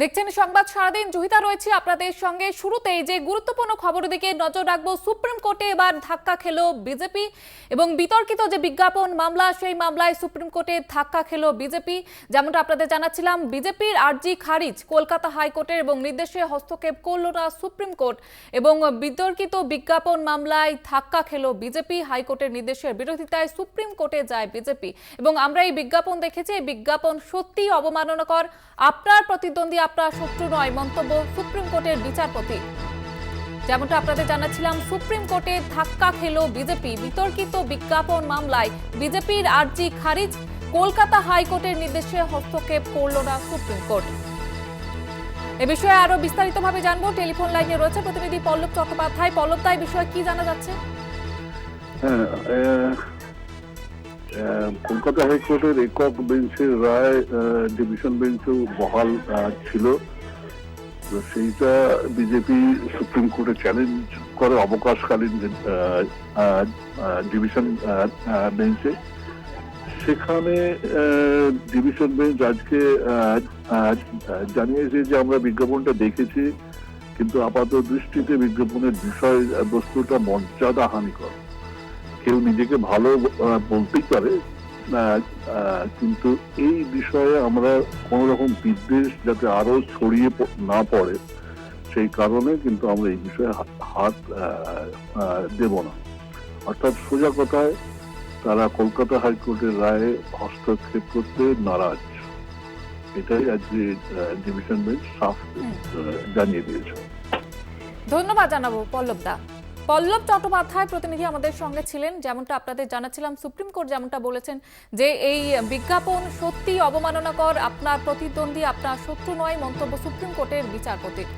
দেখছেন সংবাদ সারাদিন, জহিতা রয়েছে আপনাদের সঙ্গে। শুরুতেই যে গুরুত্বপূর্ণ খবরের দিকে নজর রাখব, সুপ্রিম কোর্টে এবার ধাক্কা খেলো বিজেপি এবং বিতর্কিত যে বিজ্ঞাপন মামলা, সেই মামলায় সুপ্রিম কোর্টে ধাক্কা খেলো বিজেপি। যেমনটা আপনাদের জানাচ্ছিলাম, বিজেপির আর্জি খারিজ কলকাতা হাইকোর্টের এবং নির্দেশে হস্তক্ষেপ করল না সুপ্রিম কোর্ট এবং বিতর্কিত বিজ্ঞাপন মামলায় ধাক্কা খেলো বিজেপি। হাইকোর্টের নির্দেশের বিরোধিতায় সুপ্রিম কোর্টে যায় বিজেপি। এবং আমরা এই বিজ্ঞাপন দেখেছি, এই বিজ্ঞাপন সত্যিই অবমাননাকর। আপনার প্রতিদ্বন্দ্বী আপনার শত্রু নয়, মন্তব্য সুপ্রিম কোর্টের বিচারপতি। যেমনটা আপনাদের জানাচ্ছিলাম, সুপ্রিম কোর্টে ধাক্কা খেলো বিজেপি। বিতর্কিত বিজ্ঞাপন মামলায় বিজেপির আর্জি খারিজ, কলকাতা হাইকোর্টের নির্দেশে হস্তক্ষেপ করল না সুপ্রিম কোর্ট। এ বিষয়ে আরও বিস্তারিতভাবে জানব। টেলিফোন লাইনে রয়েছে প্রতিনিধি পল্লব চট্টোপাধ্যায়। পল্লব তাই বিষয়ে কি জানা যাচ্ছে? হ্যাঁ কলকাতা হাইকোর্টের একক বেঞ্চের রায় ডিভিশন বেঞ্চও বহাল ছিল। সেইটা বিজেপি সুপ্রিম কোর্টে চ্যালেঞ্জ করে অবকাশকালীন ডিভিশন বেঞ্চে সেখানে ডিভিশন বেঞ্চ আজকে জানিয়েছে যে আমরা বিজ্ঞাপনটা দেখেছি, কিন্তু আপাত দৃষ্টিতে বিজ্ঞাপনের বিষয় বস্তুটা মর্যাদা হানিকর কেউ নিজেকে ভালো বলতেই পারে কিন্তু এই বিষয়ে আমরা কোন রকম বিদ্বেষ যাতে আরও ছড়িয়ে না পড়ে সেই কারণে কিন্তু আমরা এই বিষয়ে হাত- দেব না। অর্থাৎ সোজা কথায় তারা কলকাতা হাইকোর্টের রায়ে হস্তক্ষেপ করতে নারাজ। এটাই আজকে ডিভিশন বেঞ্চ সাফ জানিয়ে দিয়েছে। ধন্যবাদ জানাব পল্লব দা পল্লব চট্টোপাধ্যায় প্রতিনিধি আমাদের সঙ্গে ছিলেন। যেমনটা আপনাদের জানাচ্ছিলাম, সুপ্রিম কোর্ট যেমনটা বলেছেন যে এই বিজ্ঞাপন সত্যি অবমাননাকর, আপনার প্রতিদ্বন্দ্বী, আপনার শত্রু নয়, মন্তব্য সুপ্রিম কোর্টের বিচারপতির।